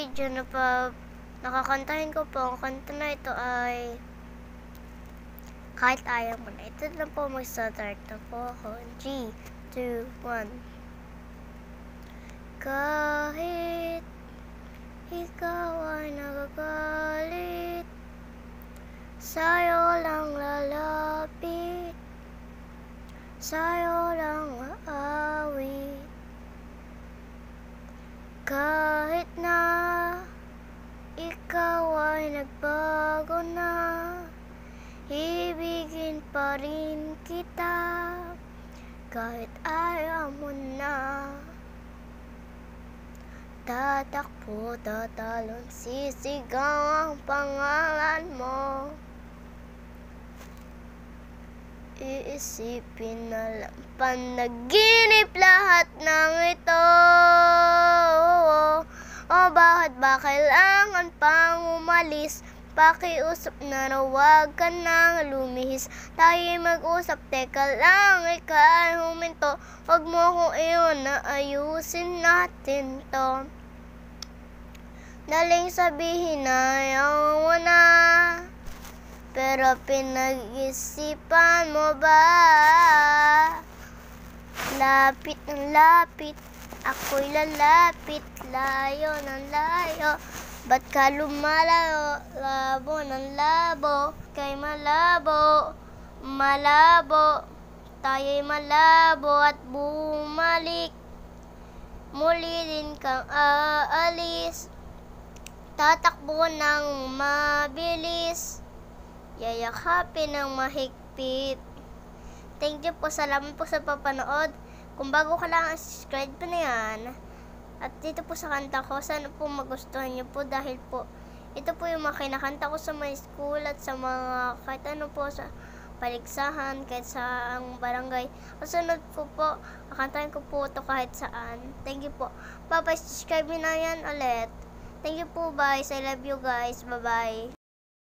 video na pa nakakantahin ko po, ang kanta na ito ay kahit ayaw mo na. Ito na po, mag-start na po ako. 3, 2, 1. Kahit ikaw ay nagagalit, sa'yo lang lalapit, sa'yo lang aawit. Kahit na ikaw ay nagbago na, ibigin pa rin kita, kahit ayaw mo na. Tatakbo, tatalon, sisigaw ang pangalan mo. Iisipin na lang panaginip lahat ng ito. Kailangan pang umalis? Pakiusap na huwag ka nang lumihis. Tayo mag-usap, teka lang, ikaw huminto. Huwag mo kong iwan na ayusin natin to. Daling sabihin na ayaw na. Pero pinag-isipan mo ba? Lapit ng lapit Ako'y lalapit Layo ng layo. Ba't ka lumalayo? Labo ng labo. Kay malabo Malabo. Tayo'y malabo At bumalik. Muli din kang aalis. Tatakbo ng mabilis. Yayakapin ng mahigpit. Thank you po. Salamat po sa papanood. Kung bago ka lang, subscribe po na yan. At dito po sa kanta ko, sana po magustuhan niyo po dahil po ito po yung mga kinakanta ko sa my school at sa mga kahit ano po sa paligsahan, kahit sa ang barangay. Kasunod po po, kakantahin ko po ito kahit saan. Thank you po. Bye-bye. Subscribe nyo na yan ulit. Thank you po guys. I love you guys. Bye-bye.